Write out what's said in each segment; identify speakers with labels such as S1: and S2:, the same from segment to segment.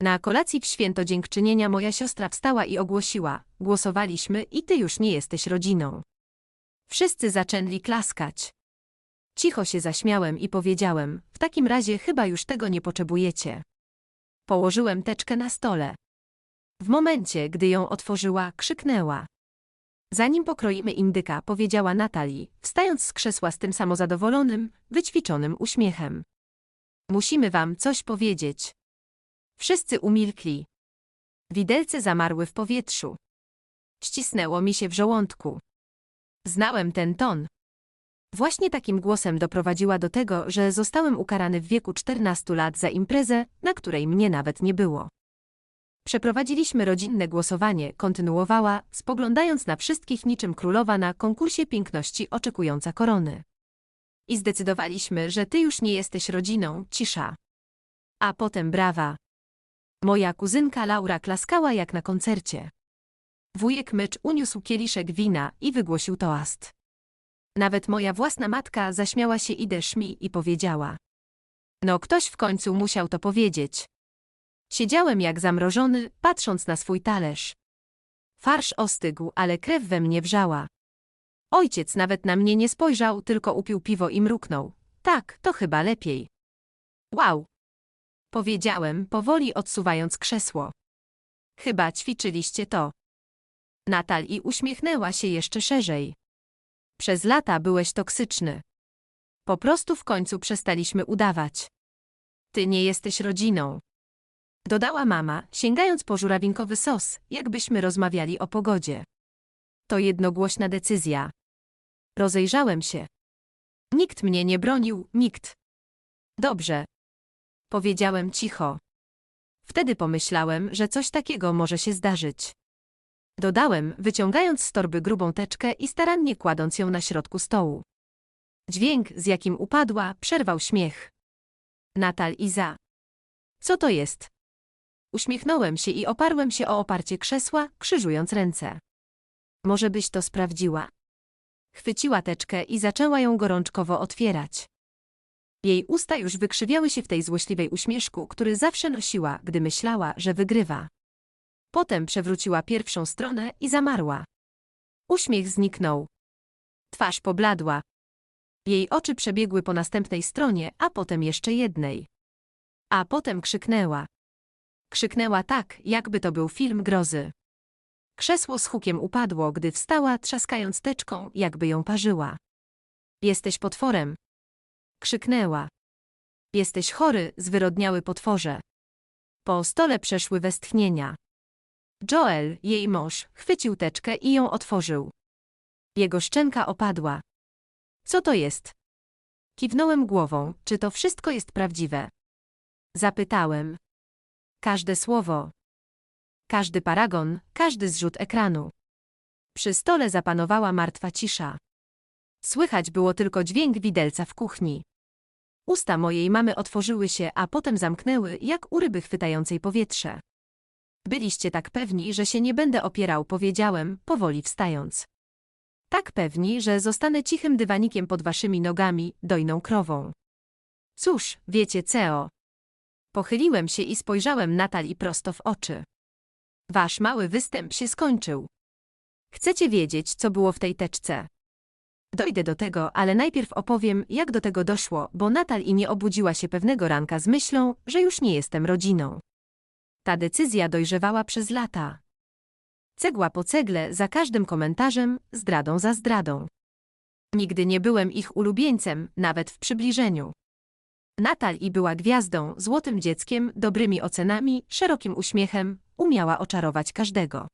S1: Na kolacji w święto dziękczynienia moja siostra wstała i ogłosiła: Głosowaliśmy i ty już nie jesteś rodziną. Wszyscy zaczęli klaskać. Cicho się zaśmiałem i powiedziałem: W takim razie chyba już tego nie potrzebujecie. Położyłem teczkę na stole. W momencie, gdy ją otworzyła, krzyknęła. Zanim pokroimy indyka, powiedziała Natalii, wstając z krzesła z tym samozadowolonym, wyćwiczonym uśmiechem. Musimy wam coś powiedzieć. Wszyscy umilkli. Widelce zamarły w powietrzu. Ścisnęło mi się w żołądku. Znałem ten ton. Właśnie takim głosem doprowadziła do tego, że zostałem ukarany w wieku 14 lat za imprezę, na której mnie nawet nie było. Przeprowadziliśmy rodzinne głosowanie, kontynuowała, spoglądając na wszystkich niczym królowa na konkursie piękności oczekująca korony. I zdecydowaliśmy, że ty już nie jesteś rodziną, cisza. A potem brawa. Moja kuzynka Laura klaskała jak na koncercie. Wujek Mycz uniósł kieliszek wina i wygłosił toast. Nawet moja własna matka zaśmiała się i deszmi i powiedziała. No ktoś w końcu musiał to powiedzieć. Siedziałem jak zamrożony, patrząc na swój talerz. Farsz ostygł, ale krew we mnie wrzała. Ojciec nawet na mnie nie spojrzał, tylko upił piwo i mruknął. Tak, to chyba lepiej. Wow! Powiedziałem, powoli odsuwając krzesło. Chyba ćwiczyliście to. Natali uśmiechnęła się jeszcze szerzej. Przez lata byłeś toksyczny. Po prostu w końcu przestaliśmy udawać. Ty nie jesteś rodziną. Dodała mama, sięgając po żurawinkowy sos, jakbyśmy rozmawiali o pogodzie. To jednogłośna decyzja. Rozejrzałem się. Nikt mnie nie bronił, nikt. Dobrze. Powiedziałem cicho. Wtedy pomyślałem, że coś takiego może się zdarzyć. Dodałem, wyciągając z torby grubą teczkę i starannie kładąc ją na środku stołu. Dźwięk, z jakim upadła, przerwał śmiech. Natal za. Co to jest? Uśmiechnąłem się i oparłem się o oparcie krzesła, krzyżując ręce. Może byś to sprawdziła? Chwyciła teczkę i zaczęła ją gorączkowo otwierać. Jej usta już wykrzywiały się w tej złośliwej uśmieszku, który zawsze nosiła, gdy myślała, że wygrywa. Potem przewróciła pierwszą stronę i zamarła. Uśmiech zniknął. Twarz pobladła. Jej oczy przebiegły po następnej stronie, a potem jeszcze jednej. A potem krzyknęła. Krzyknęła tak, jakby to był film grozy. Krzesło z hukiem upadło, gdy wstała, trzaskając teczką, jakby ją parzyła. Jesteś potworem. Krzyknęła. Jesteś chory, zwyrodniały potworze. Po stole przeszły westchnienia. Joel, jej mąż, chwycił teczkę i ją otworzył. Jego szczęka opadła. Co to jest? Kiwnąłem głową, czy to wszystko jest prawdziwe. Zapytałem. Każde słowo. Każdy paragon, każdy zrzut ekranu. Przy stole zapanowała martwa cisza. Słychać było tylko dźwięk widelca w kuchni. Usta mojej mamy otworzyły się, a potem zamknęły, jak u ryby chwytającej powietrze. Byliście tak pewni, że się nie będę opierał, powiedziałem, powoli wstając. Tak pewni, że zostanę cichym dywanikiem pod waszymi nogami, dojną krową. Cóż, wiecie, CEO. Pochyliłem się i spojrzałem Natalii prosto w oczy. Wasz mały występ się skończył. Chcecie wiedzieć, co było w tej teczce? Dojdę do tego, ale najpierw opowiem, jak do tego doszło, bo Natal i nie obudziła się pewnego ranka z myślą, że już nie jestem rodziną. Ta decyzja dojrzewała przez lata. Cegła po cegle, za każdym komentarzem, zdradą za zdradą. Nigdy nie byłem ich ulubieńcem, nawet w przybliżeniu. Natal i była gwiazdą, złotym dzieckiem, dobrymi ocenami, szerokim uśmiechem, umiała oczarować każdego.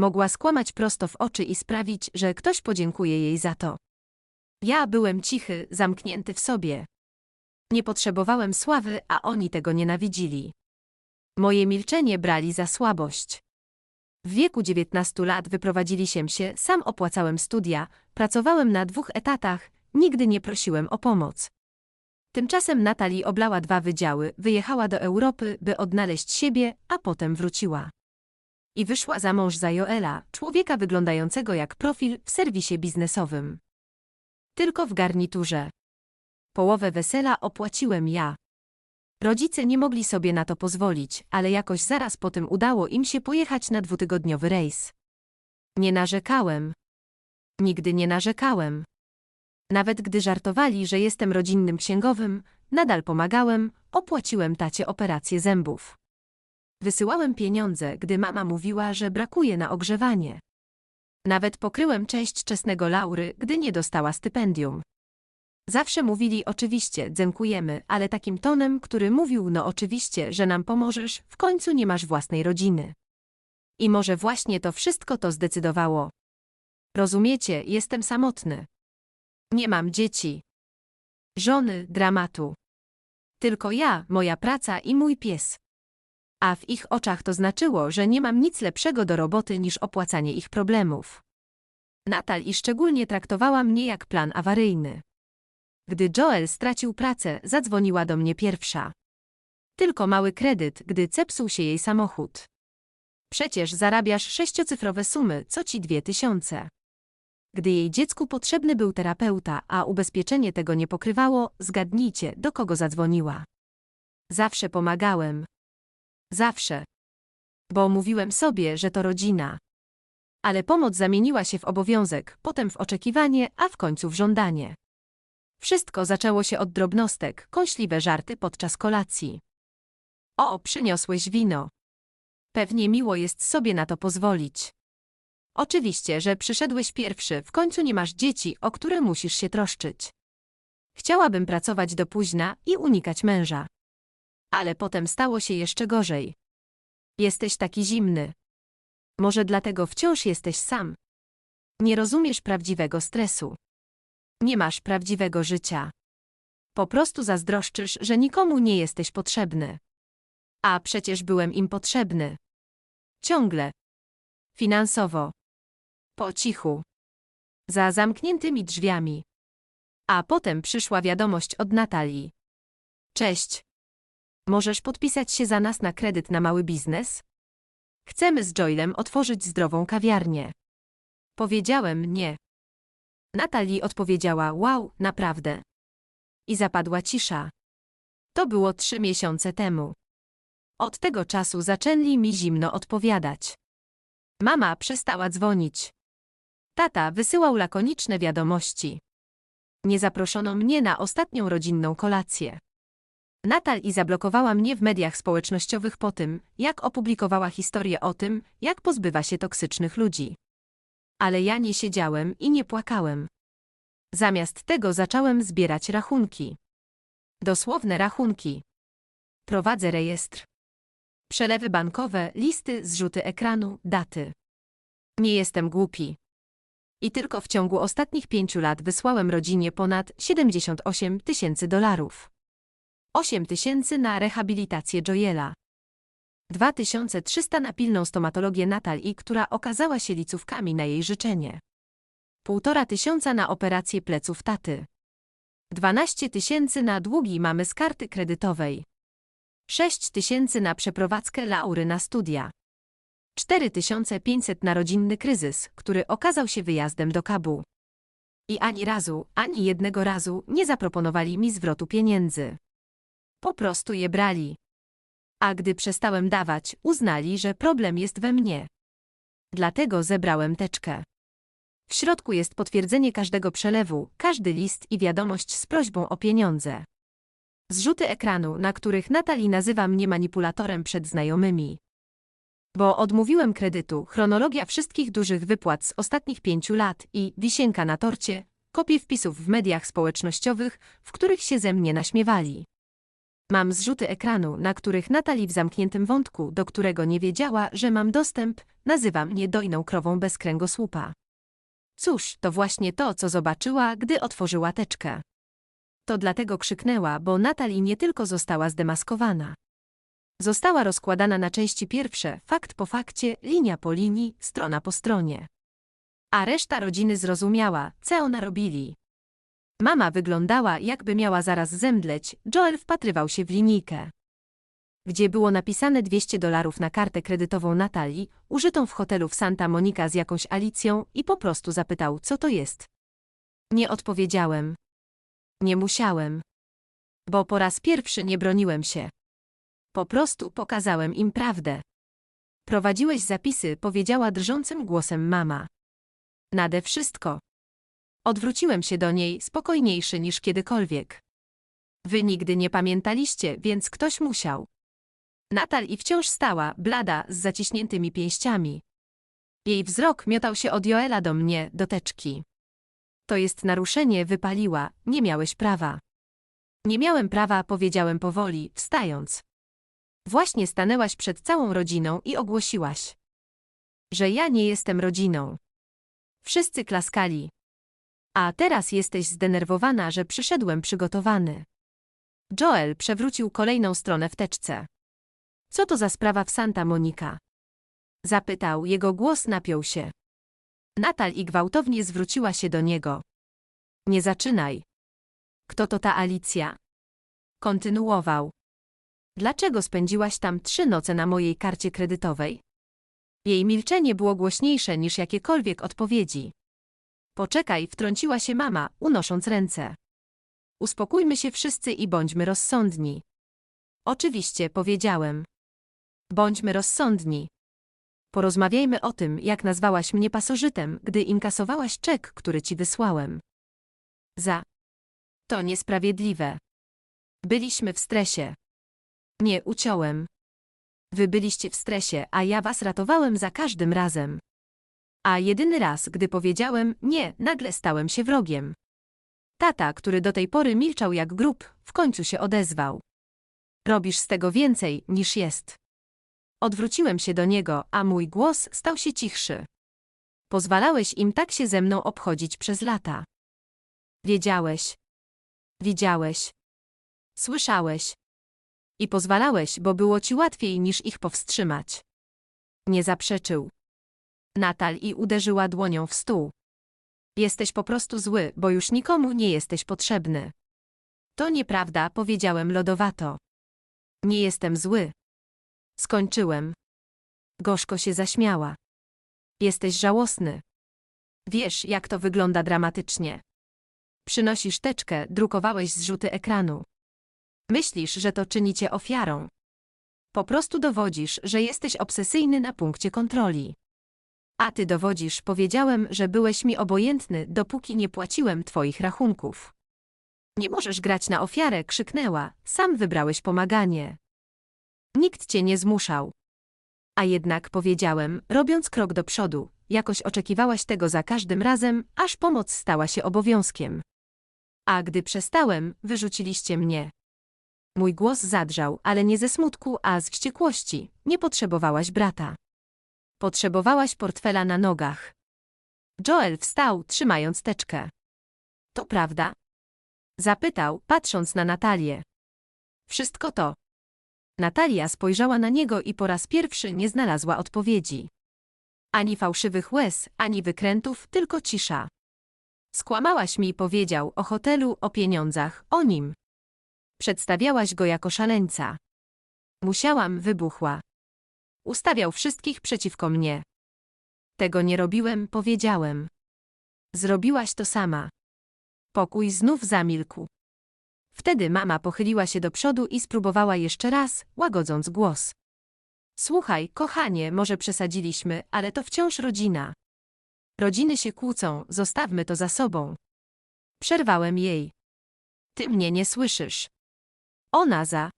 S1: Mogła skłamać prosto w oczy i sprawić, że ktoś podziękuje jej za to. Ja byłem cichy, zamknięty w sobie. Nie potrzebowałem sławy, a oni tego nienawidzili. Moje milczenie brali za słabość. W wieku 19 lat wyprowadziliśmy się, sam opłacałem studia, pracowałem na dwóch etatach, nigdy nie prosiłem o pomoc. Tymczasem Natalie oblała dwa wydziały, wyjechała do Europy, by odnaleźć siebie, a potem wróciła. I wyszła za mąż za Joela, człowieka wyglądającego jak profil w serwisie biznesowym. Tylko w garniturze. Połowę wesela opłaciłem ja. Rodzice nie mogli sobie na to pozwolić, ale jakoś zaraz po tym udało im się pojechać na dwutygodniowy rejs. Nie narzekałem. Nigdy nie narzekałem. Nawet gdy żartowali, że jestem rodzinnym księgowym, nadal pomagałem, opłaciłem tacie operację zębów. Wysyłałem pieniądze, gdy mama mówiła, że brakuje na ogrzewanie. Nawet pokryłem cześć czesnego Laury, gdy nie dostała stypendium. Zawsze mówili oczywiście, dziękujemy, ale takim tonem, który mówił no oczywiście, że nam pomożesz, w końcu nie masz własnej rodziny. I może właśnie to wszystko to zdecydowało. Rozumiecie, jestem samotny. Nie mam dzieci. Żony, dramatu. Tylko ja, moja praca i mój pies. A w ich oczach to znaczyło, że nie mam nic lepszego do roboty niż opłacanie ich problemów. Natal i szczególnie traktowała mnie jak plan awaryjny. Gdy Joel stracił pracę, zadzwoniła do mnie pierwsza. Tylko mały kredyt, gdy zepsuł się jej samochód. Przecież zarabiasz sześciocyfrowe sumy, co ci dwie tysiące. Gdy jej dziecku potrzebny był terapeuta, a ubezpieczenie tego nie pokrywało, zgadnijcie, do kogo zadzwoniła. Zawsze pomagałem. Zawsze. Bo mówiłem sobie, że to rodzina. Ale pomoc zamieniła się w obowiązek, potem w oczekiwanie, a w końcu w żądanie. Wszystko zaczęło się od drobnostek, kąśliwe żarty podczas kolacji. O, przyniosłeś wino. Pewnie miło jest sobie na to pozwolić. Oczywiście, że przyszedłeś pierwszy, w końcu nie masz dzieci, o które musisz się troszczyć. Chciałabym pracować do późna i unikać męża. Ale potem stało się jeszcze gorzej. Jesteś taki zimny. Może dlatego wciąż jesteś sam. Nie rozumiesz prawdziwego stresu. Nie masz prawdziwego życia. Po prostu zazdroszczysz, że nikomu nie jesteś potrzebny. A przecież byłem im potrzebny. Ciągle. Finansowo. Po cichu. Za zamkniętymi drzwiami. A potem przyszła wiadomość od Natalii. Cześć. Możesz podpisać się za nas na kredyt na mały biznes? Chcemy z Joylem otworzyć zdrową kawiarnię. Powiedziałem nie. Natalii odpowiedziała wow, naprawdę. I zapadła cisza. To było trzy miesiące temu. Od tego czasu zaczęli mi zimno odpowiadać. Mama przestała dzwonić. Tata wysyłał lakoniczne wiadomości. Nie zaproszono mnie na ostatnią rodzinną kolację. Natal i zablokowała mnie w mediach społecznościowych po tym, jak opublikowała historię o tym, jak pozbywa się toksycznych ludzi. Ale ja nie siedziałem i nie płakałem. Zamiast tego zacząłem zbierać rachunki. Dosłowne rachunki. Prowadzę rejestr. Przelewy bankowe, listy, zrzuty ekranu, daty. Nie jestem głupi. I tylko w ciągu ostatnich pięciu lat wysłałem rodzinie ponad 78 tysięcy dolarów. 8 tysięcy na rehabilitację Joela. 2300 na pilną stomatologię Natalii, która okazała się licówkami na jej życzenie. Półtora tysiąca na operację pleców taty. 12 tysięcy na długi mamy z karty kredytowej. 6 tysięcy na przeprowadzkę Laury na studia. 4500 na rodzinny kryzys, który okazał się wyjazdem do Kabu. I ani razu, ani jednego razu nie zaproponowali mi zwrotu pieniędzy. Po prostu je brali. A gdy przestałem dawać, uznali, że problem jest we mnie. Dlatego zebrałem teczkę. W środku jest potwierdzenie każdego przelewu, każdy list i wiadomość z prośbą o pieniądze. Zrzuty ekranu, na których Natalie nazywa mnie manipulatorem przed znajomymi. Bo odmówiłem kredytu, chronologia wszystkich dużych wypłat z ostatnich pięciu lat i wisienka na torcie, kopie wpisów w mediach społecznościowych, w których się ze mnie naśmiewali. Mam zrzuty ekranu, na których Natalie w zamkniętym wątku, do którego nie wiedziała, że mam dostęp, nazywa mnie dojną krową bez kręgosłupa. Cóż, to właśnie to, co zobaczyła, gdy otworzyła teczkę. To dlatego krzyknęła, bo Natalie nie tylko została zdemaskowana. Została rozkładana na części pierwsze, fakt po fakcie, linia po linii, strona po stronie. A reszta rodziny zrozumiała, co ona robili. Mama wyglądała, jakby miała zaraz zemdleć, Joel wpatrywał się w linijkę. Gdzie było napisane 200 dolarów na kartę kredytową Natalii, użytą w hotelu w Santa Monica z jakąś Alicją i po prostu zapytał, co to jest. Nie odpowiedziałem. Nie musiałem. Bo po raz pierwszy nie broniłem się. Po prostu pokazałem im prawdę. Prowadziłeś zapisy, powiedziała drżącym głosem mama. Nade wszystko. Odwróciłem się do niej, spokojniejszy niż kiedykolwiek. Wy nigdy nie pamiętaliście, więc ktoś musiał. Natal i wciąż stała, blada, z zaciśniętymi pięściami. Jej wzrok miotał się od Joela do mnie, do teczki. To jest naruszenie, wypaliła, nie miałeś prawa. Nie miałem prawa, powiedziałem powoli, wstając. Właśnie stanęłaś przed całą rodziną i ogłosiłaś, że ja nie jestem rodziną. Wszyscy klaskali. A teraz jesteś zdenerwowana, że przyszedłem przygotowany. Joel przewrócił kolejną stronę w teczce. Co to za sprawa w Santa Monica? Zapytał, jego głos napiął się. Natal i gwałtownie zwróciła się do niego. Nie zaczynaj. Kto to ta Alicja? Kontynuował. Dlaczego spędziłaś tam trzy noce na mojej karcie kredytowej? Jej milczenie było głośniejsze niż jakiekolwiek odpowiedzi. Poczekaj, wtrąciła się mama, unosząc ręce. Uspokójmy się wszyscy i bądźmy rozsądni. Oczywiście, powiedziałem. Bądźmy rozsądni. Porozmawiajmy o tym, jak nazwałaś mnie pasożytem, gdy inkasowałaś czek, który ci wysłałem. Za. To niesprawiedliwe. Byliśmy w stresie. Nie uciąłem. Wy byliście w stresie, a ja was ratowałem za każdym razem. A jedyny raz, gdy powiedziałem nie, nagle stałem się wrogiem. Tata, który do tej pory milczał jak grób, w końcu się odezwał. Robisz z tego więcej, niż jest. Odwróciłem się do niego, a mój głos stał się cichszy. Pozwalałeś im tak się ze mną obchodzić przez lata. Wiedziałeś. Widziałeś. Słyszałeś. I pozwalałeś, bo było ci łatwiej niż ich powstrzymać. Nie zaprzeczył. Natal i uderzyła dłonią w stół. Jesteś po prostu zły, bo już nikomu nie jesteś potrzebny. To nieprawda, powiedziałem lodowato. Nie jestem zły. Skończyłem. Gorzko się zaśmiała. Jesteś żałosny. Wiesz, jak to wygląda dramatycznie. Przynosisz teczkę, drukowałeś zrzuty ekranu. Myślisz, że to czyni cię ofiarą. Po prostu dowodzisz, że jesteś obsesyjny na punkcie kontroli. A ty dowodzisz, powiedziałem, że byłeś mi obojętny, dopóki nie płaciłem twoich rachunków. Nie możesz grać na ofiarę, krzyknęła, sam wybrałeś pomaganie. Nikt cię nie zmuszał. A jednak powiedziałem, robiąc krok do przodu, jakoś oczekiwałaś tego za każdym razem, aż pomoc stała się obowiązkiem. A gdy przestałem, wyrzuciliście mnie. Mój głos zadrżał, ale nie ze smutku, a z wściekłości. Nie potrzebowałaś brata. Potrzebowałaś portfela na nogach. Joel wstał, trzymając teczkę. To prawda? Zapytał, patrząc na Natalię. Wszystko to. Natalia spojrzała na niego i po raz pierwszy nie znalazła odpowiedzi. Ani fałszywych łez, ani wykrętów, tylko cisza. Skłamałaś mi, powiedział, o hotelu, o pieniądzach, o nim. Przedstawiałaś go jako szaleńca. Musiałam, wybuchła. Ustawiał wszystkich przeciwko mnie. Tego nie robiłem, powiedziałem. Zrobiłaś to sama. Pokój znów zamilkł. Wtedy mama pochyliła się do przodu i spróbowała jeszcze raz, łagodząc głos. Słuchaj, kochanie, może przesadziliśmy, ale to wciąż rodzina. Rodziny się kłócą, zostawmy to za sobą. Przerwałem jej. Ty mnie nie słyszysz. Ona za.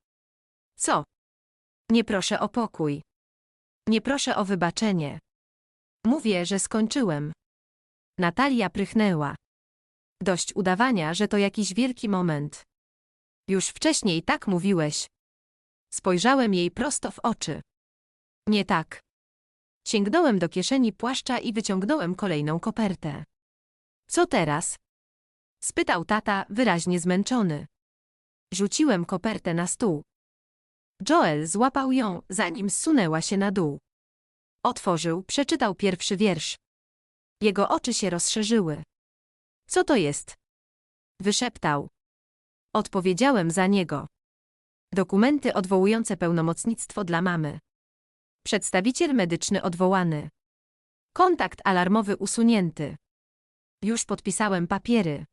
S1: Co? Nie proszę o pokój. Nie proszę o wybaczenie. Mówię, że skończyłem. Natalia prychnęła. Dość udawania, że to jakiś wielki moment. Już wcześniej tak mówiłeś. Spojrzałem jej prosto w oczy. Nie tak. Sięgnąłem do kieszeni płaszcza i wyciągnąłem kolejną kopertę. Co teraz? Spytał tata, wyraźnie zmęczony. Rzuciłem kopertę na stół. Joel złapał ją, zanim zsunęła się na dół. Otworzył, przeczytał pierwszy wiersz. Jego oczy się rozszerzyły. Co to jest? Wyszeptał. Odpowiedziałem za niego. Dokumenty odwołujące pełnomocnictwo dla mamy. Przedstawiciel medyczny odwołany. Kontakt alarmowy usunięty. Już podpisałem papiery.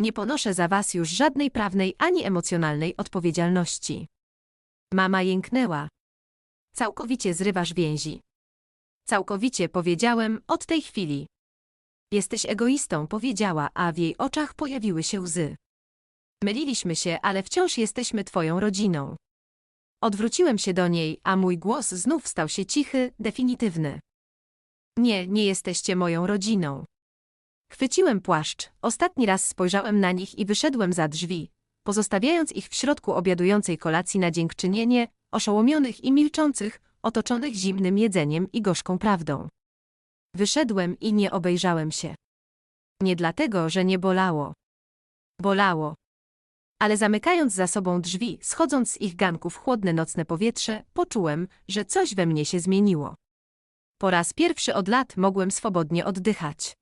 S1: Nie ponoszę za was już żadnej prawnej ani emocjonalnej odpowiedzialności. Mama jęknęła. Całkowicie zrywasz więzi. Całkowicie powiedziałem od tej chwili. Jesteś egoistą, powiedziała, a w jej oczach pojawiły się łzy. Myliliśmy się, ale wciąż jesteśmy twoją rodziną. Odwróciłem się do niej, a mój głos znów stał się cichy, definitywny. Nie, nie jesteście moją rodziną. Chwyciłem płaszcz, ostatni raz spojrzałem na nich i wyszedłem za drzwi, pozostawiając ich w środku obiadującej kolacji na dziękczynienie, oszołomionych i milczących, otoczonych zimnym jedzeniem i gorzką prawdą. Wyszedłem i nie obejrzałem się. Nie dlatego, że nie bolało. Bolało. Ale zamykając za sobą drzwi, schodząc z ich ganków chłodne nocne powietrze, poczułem, że coś we mnie się zmieniło. Po raz pierwszy od lat mogłem swobodnie oddychać.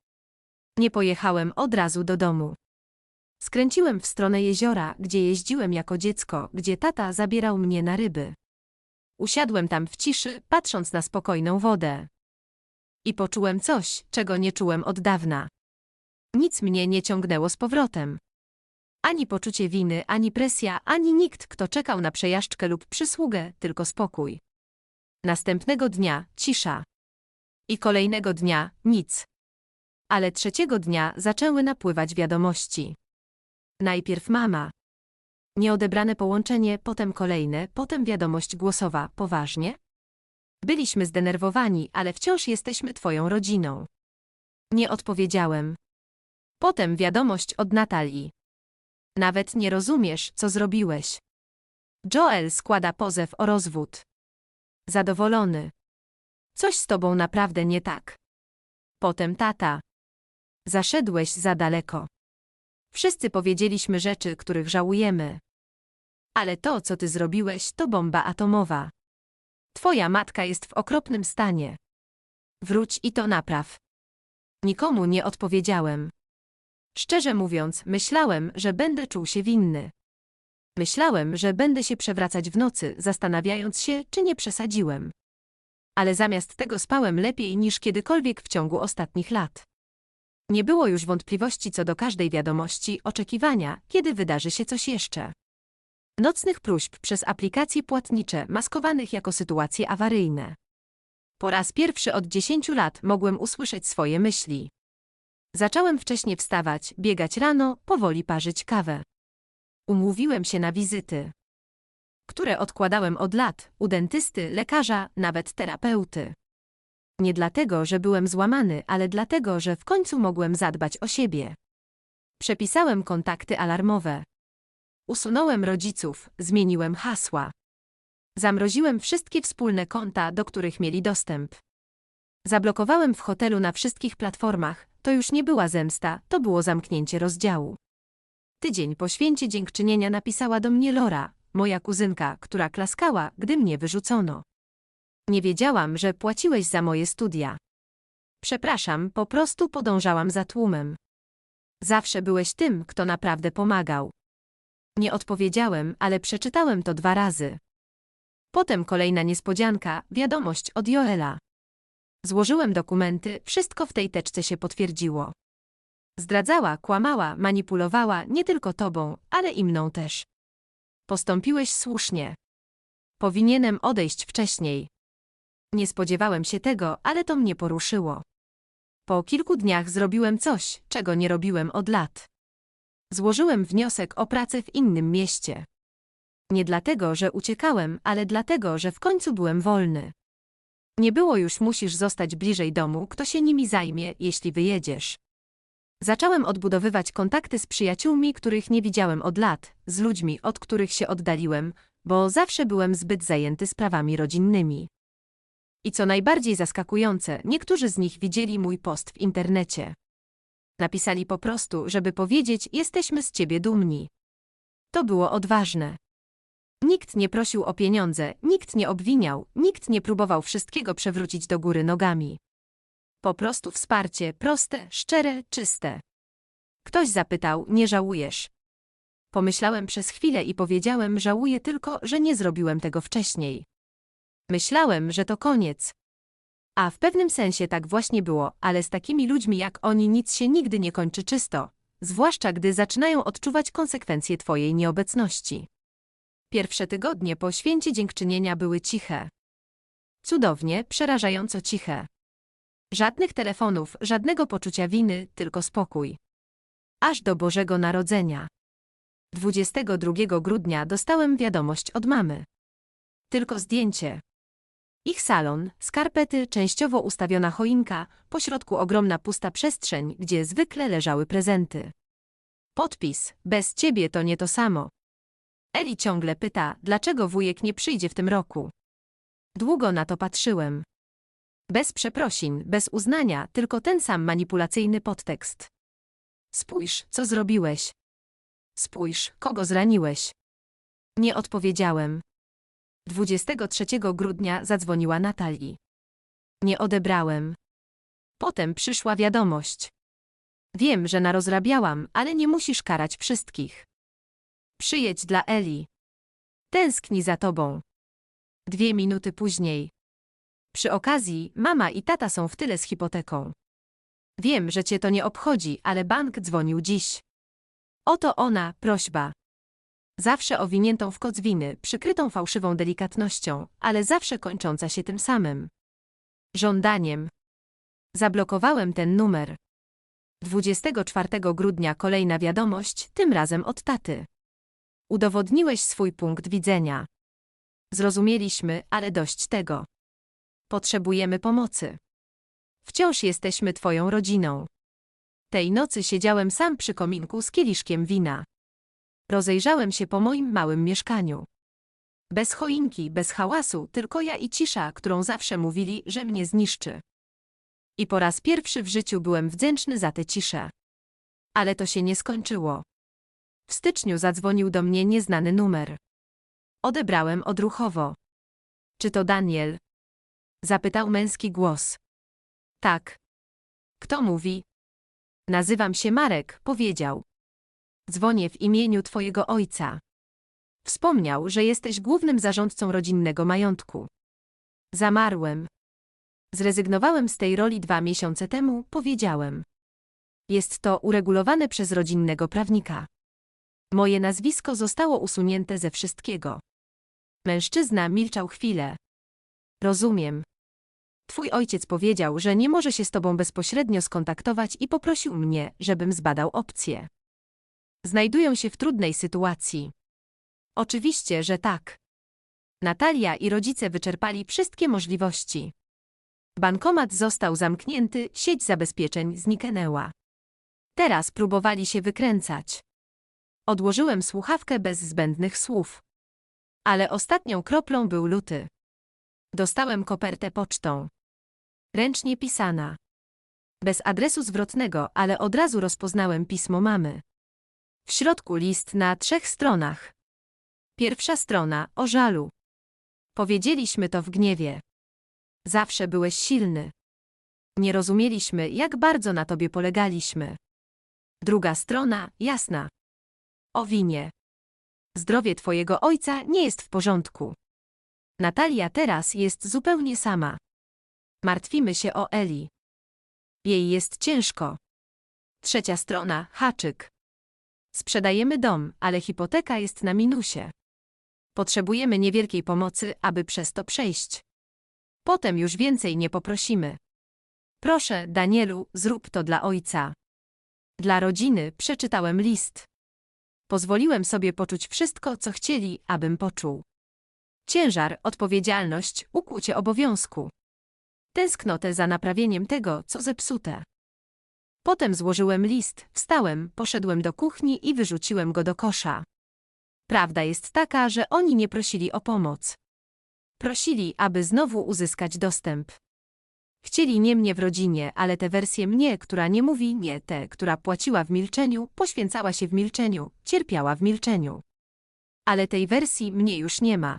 S1: Nie pojechałem od razu do domu. Skręciłem w stronę jeziora, gdzie jeździłem jako dziecko, gdzie tata zabierał mnie na ryby. Usiadłem tam w ciszy, patrząc na spokojną wodę. I poczułem coś, czego nie czułem od dawna. Nic mnie nie ciągnęło z powrotem. Ani poczucie winy, ani presja, ani nikt, kto czekał na przejażdżkę lub przysługę, tylko spokój. Następnego dnia cisza. I kolejnego dnia nic. Ale trzeciego dnia zaczęły napływać wiadomości. Najpierw mama. Nieodebrane połączenie, potem kolejne, potem wiadomość głosowa. Poważnie? Byliśmy zdenerwowani, ale wciąż jesteśmy twoją rodziną. Nie odpowiedziałem. Potem wiadomość od Natalii. Nawet nie rozumiesz, co zrobiłeś. Joel składa pozew o rozwód. Zadowolony. Coś z tobą naprawdę nie tak. Potem tata. Zaszedłeś za daleko. Wszyscy powiedzieliśmy rzeczy, których żałujemy. Ale to, co ty zrobiłeś, to bomba atomowa. Twoja matka jest w okropnym stanie. Wróć i to napraw. Nikomu nie odpowiedziałem. Szczerze mówiąc, myślałem, że będę czuł się winny. Myślałem, że będę się przewracać w nocy, zastanawiając się, czy nie przesadziłem. Ale zamiast tego spałem lepiej niż kiedykolwiek w ciągu ostatnich lat. Nie było już wątpliwości co do każdej wiadomości, oczekiwania, kiedy wydarzy się coś jeszcze. Nocnych próśb przez aplikacje płatnicze maskowanych jako sytuacje awaryjne. Po raz pierwszy od 10 lat mogłem usłyszeć swoje myśli. Zacząłem wcześnie wstawać, biegać rano, powoli parzyć kawę. Umówiłem się na wizyty, które odkładałem od lat, u dentysty, lekarza, nawet terapeuty. Nie dlatego, że byłem złamany, ale dlatego, że w końcu mogłem zadbać o siebie. Przepisałem kontakty alarmowe. Usunąłem rodziców, zmieniłem hasła. Zamroziłem wszystkie wspólne konta, do których mieli dostęp. Zablokowałem w hotelu na wszystkich platformach, to już nie była zemsta, to było zamknięcie rozdziału. Tydzień po święcie dziękczynienia napisała do mnie Lora, moja kuzynka, która klaskała, gdy mnie wyrzucono. Nie wiedziałam, że płaciłeś za moje studia. Przepraszam, po prostu podążałam za tłumem. Zawsze byłeś tym, kto naprawdę pomagał. Nie odpowiedziałem, ale przeczytałem to dwa razy. Potem kolejna niespodzianka, wiadomość od Joela. Złożyłem dokumenty, wszystko w tej teczce się potwierdziło. Zdradzała, kłamała, manipulowała nie tylko tobą, ale i mną też. Postąpiłeś słusznie. Powinienem odejść wcześniej. Nie spodziewałem się tego, ale to mnie poruszyło. Po kilku dniach zrobiłem coś, czego nie robiłem od lat. Złożyłem wniosek o pracę w innym mieście. Nie dlatego, że uciekałem, ale dlatego, że w końcu byłem wolny. Nie było już musisz zostać bliżej domu, kto się nimi zajmie, jeśli wyjedziesz. Zacząłem odbudowywać kontakty z przyjaciółmi, których nie widziałem od lat, z ludźmi, od których się oddaliłem, bo zawsze byłem zbyt zajęty sprawami rodzinnymi. I co najbardziej zaskakujące, niektórzy z nich widzieli mój post w internecie. Napisali po prostu, żeby powiedzieć, jesteśmy z ciebie dumni. To było odważne. Nikt nie prosił o pieniądze, nikt nie obwiniał, nikt nie próbował wszystkiego przewrócić do góry nogami. Po prostu wsparcie, proste, szczere, czyste. Ktoś zapytał, nie żałujesz. Pomyślałem przez chwilę i powiedziałem, żałuję tylko, że nie zrobiłem tego wcześniej. Myślałem, że to koniec. A w pewnym sensie tak właśnie było, ale z takimi ludźmi jak oni nic się nigdy nie kończy czysto. zwłaszcza gdy zaczynają odczuwać konsekwencje Twojej nieobecności. Pierwsze tygodnie po święcie dziękczynienia były ciche. Cudownie, przerażająco ciche. Żadnych telefonów, żadnego poczucia winy, tylko spokój. Aż do Bożego Narodzenia. 22 grudnia dostałem wiadomość od mamy. Tylko zdjęcie. Ich salon, skarpety, częściowo ustawiona choinka, pośrodku ogromna pusta przestrzeń, gdzie zwykle leżały prezenty. Podpis, bez ciebie to nie to samo. Eli ciągle pyta, dlaczego wujek nie przyjdzie w tym roku. Długo na to patrzyłem. Bez przeprosin, bez uznania, tylko ten sam manipulacyjny podtekst. Spójrz, co zrobiłeś. Spójrz, kogo zraniłeś. Nie odpowiedziałem. 23 grudnia zadzwoniła Natalii. Nie odebrałem. Potem przyszła wiadomość. Wiem, że narozrabiałam, ale nie musisz karać wszystkich. Przyjedź dla Eli. Tęskni za tobą. Dwie minuty później. Przy okazji, mama i tata są w tyle z hipoteką. Wiem, że cię to nie obchodzi, ale bank dzwonił dziś. Oto ona, prośba. Zawsze owiniętą w koc winy, przykrytą fałszywą delikatnością, ale zawsze kończąca się tym samym. Żądaniem. Zablokowałem ten numer. 24 grudnia kolejna wiadomość, tym razem od taty. Udowodniłeś swój punkt widzenia. Zrozumieliśmy, ale dość tego. Potrzebujemy pomocy. Wciąż jesteśmy twoją rodziną. Tej nocy siedziałem sam przy kominku z kieliszkiem wina. Rozejrzałem się po moim małym mieszkaniu. Bez choinki, bez hałasu, tylko ja i cisza, którą zawsze mówili, że mnie zniszczy. I po raz pierwszy w życiu byłem wdzięczny za tę ciszę. Ale to się nie skończyło. W styczniu zadzwonił do mnie nieznany numer. Odebrałem odruchowo. Czy to Daniel? Zapytał męski głos. Tak. Kto mówi? Nazywam się Marek, powiedział. Dzwonię w imieniu twojego ojca. Wspomniał, że jesteś głównym zarządcą rodzinnego majątku. Zamarłem. Zrezygnowałem z tej roli dwa miesiące temu, powiedziałem. Jest to uregulowane przez rodzinnego prawnika. Moje nazwisko zostało usunięte ze wszystkiego. Mężczyzna milczał chwilę. Rozumiem. Twój ojciec powiedział, że nie może się z tobą bezpośrednio skontaktować i poprosił mnie, żebym zbadał opcje. Znajdują się w trudnej sytuacji. Oczywiście, że tak. Natalia i rodzice wyczerpali wszystkie możliwości. Bankomat został zamknięty, sieć zabezpieczeń zniknęła. Teraz próbowali się wykręcać. Odłożyłem słuchawkę bez zbędnych słów. Ale ostatnią kroplą był luty. Dostałem kopertę pocztą. Ręcznie pisana. Bez adresu zwrotnego, ale od razu rozpoznałem pismo mamy. W środku list na trzech stronach. Pierwsza strona o żalu. Powiedzieliśmy to w gniewie. Zawsze byłeś silny. Nie rozumieliśmy, jak bardzo na tobie polegaliśmy. Druga strona jasna. O winie. Zdrowie twojego ojca nie jest w porządku. Natalia teraz jest zupełnie sama. Martwimy się o Eli. Jej jest ciężko. Trzecia strona, haczyk. Sprzedajemy dom, ale hipoteka jest na minusie. Potrzebujemy niewielkiej pomocy, aby przez to przejść. Potem już więcej nie poprosimy. Proszę, Danielu, zrób to dla ojca. Dla rodziny przeczytałem list. Pozwoliłem sobie poczuć wszystko, co chcieli, abym poczuł. Ciężar, odpowiedzialność, ukłucie obowiązku. Tęsknotę za naprawieniem tego, co zepsute. Potem złożyłem list, wstałem, poszedłem do kuchni i wyrzuciłem go do kosza. Prawda jest taka, że oni nie prosili o pomoc. Prosili, aby znowu uzyskać dostęp. Chcieli nie mnie w rodzinie, ale tę wersję mnie, która nie mówi, nie tę, która płaciła w milczeniu, poświęcała się w milczeniu, cierpiała w milczeniu. Ale tej wersji mnie już nie ma.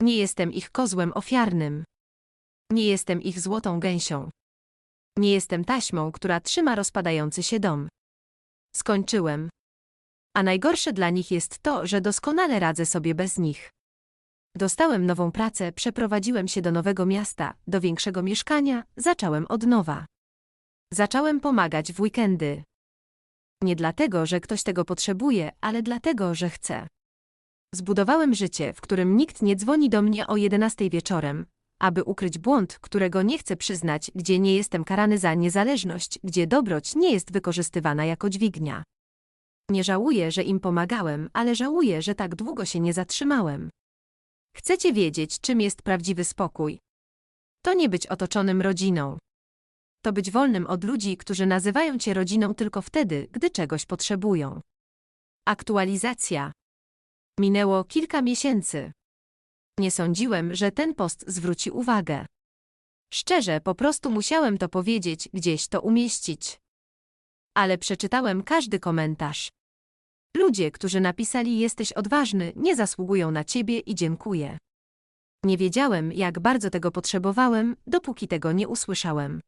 S1: Nie jestem ich kozłem ofiarnym. Nie jestem ich złotą gęsią. Nie jestem taśmą, która trzyma rozpadający się dom. Skończyłem. A najgorsze dla nich jest to, że doskonale radzę sobie bez nich. Dostałem nową pracę, przeprowadziłem się do nowego miasta, do większego mieszkania, zacząłem od nowa. Zacząłem pomagać w weekendy. Nie dlatego, że ktoś tego potrzebuje, ale dlatego, że chce. Zbudowałem życie, w którym nikt nie dzwoni do mnie o 11 wieczorem, aby ukryć błąd, którego nie chcę przyznać, gdzie nie jestem karany za niezależność, gdzie dobroć nie jest wykorzystywana jako dźwignia. Nie żałuję, że im pomagałem, ale żałuję, że tak długo się nie zatrzymałem. Chcecie wiedzieć, czym jest prawdziwy spokój? To nie być otoczonym rodziną. To być wolnym od ludzi, którzy nazywają cię rodziną tylko wtedy, gdy czegoś potrzebują. Aktualizacja. Minęło kilka miesięcy. Nie sądziłem, że ten post zwróci uwagę. Szczerze, po prostu musiałem to powiedzieć, gdzieś to umieścić. Ale przeczytałem każdy komentarz. Ludzie, którzy napisali jesteś odważny, nie zasługują na ciebie i dziękuję. Nie wiedziałem, jak bardzo tego potrzebowałem, dopóki tego nie usłyszałem.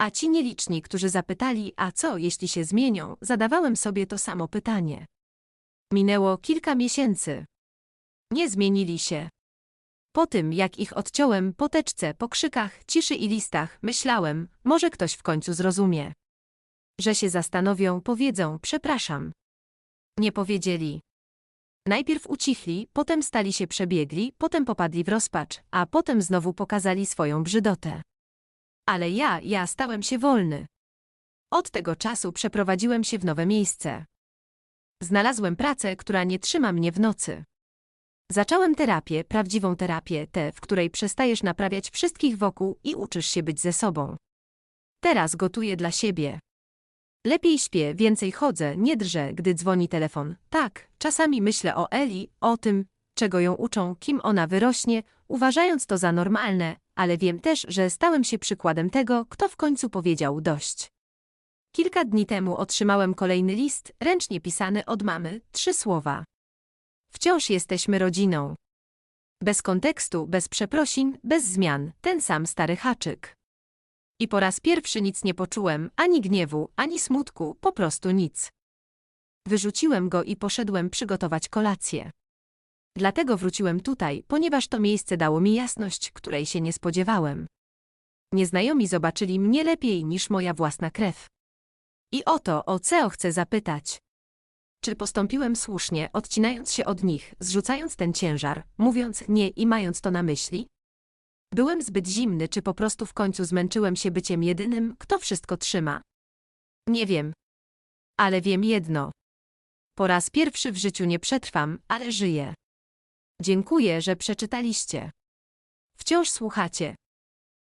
S1: A ci nieliczni, którzy zapytali, a co, jeśli się zmienią, zadawałem sobie to samo pytanie. Minęło kilka miesięcy. Nie zmienili się. Po tym, jak ich odciąłem po teczce, po krzykach, ciszy i listach, myślałem, może ktoś w końcu zrozumie. Że się zastanowią, powiedzą, przepraszam. Nie powiedzieli. Najpierw ucichli, potem stali się przebiegli, potem popadli w rozpacz, a potem znowu pokazali swoją brzydotę. Ale ja, ja stałem się wolny. Od tego czasu przeprowadziłem się w nowe miejsce. Znalazłem pracę, która nie trzyma mnie w nocy. Zacząłem terapię, prawdziwą terapię, tę, w której przestajesz naprawiać wszystkich wokół i uczysz się być ze sobą. Teraz gotuję dla siebie. Lepiej śpię, więcej chodzę, nie drżę, gdy dzwoni telefon. Tak, czasami myślę o Eli, o tym, czego ją uczą, kim ona wyrośnie, uważając to za normalne, ale wiem też, że stałem się przykładem tego, kto w końcu powiedział dość. Kilka dni temu otrzymałem kolejny list, ręcznie pisany od mamy, trzy słowa. Wciąż jesteśmy rodziną. Bez kontekstu, bez przeprosin, bez zmian, ten sam stary haczyk. I po raz pierwszy nic nie poczułem, ani gniewu, ani smutku, po prostu nic. Wyrzuciłem go i poszedłem przygotować kolację. Dlatego wróciłem tutaj, ponieważ to miejsce dało mi jasność, której się nie spodziewałem. Nieznajomi zobaczyli mnie lepiej niż moja własna krew. I oto o co chcę zapytać. Czy postąpiłem słusznie, odcinając się od nich, zrzucając ten ciężar, mówiąc nie i mając to na myśli? Byłem zbyt zimny, czy po prostu w końcu zmęczyłem się byciem jedynym, kto wszystko trzyma? Nie wiem. Ale wiem jedno. Po raz pierwszy w życiu nie przetrwam, ale żyję. Dziękuję, że przeczytaliście. Wciąż słuchacie.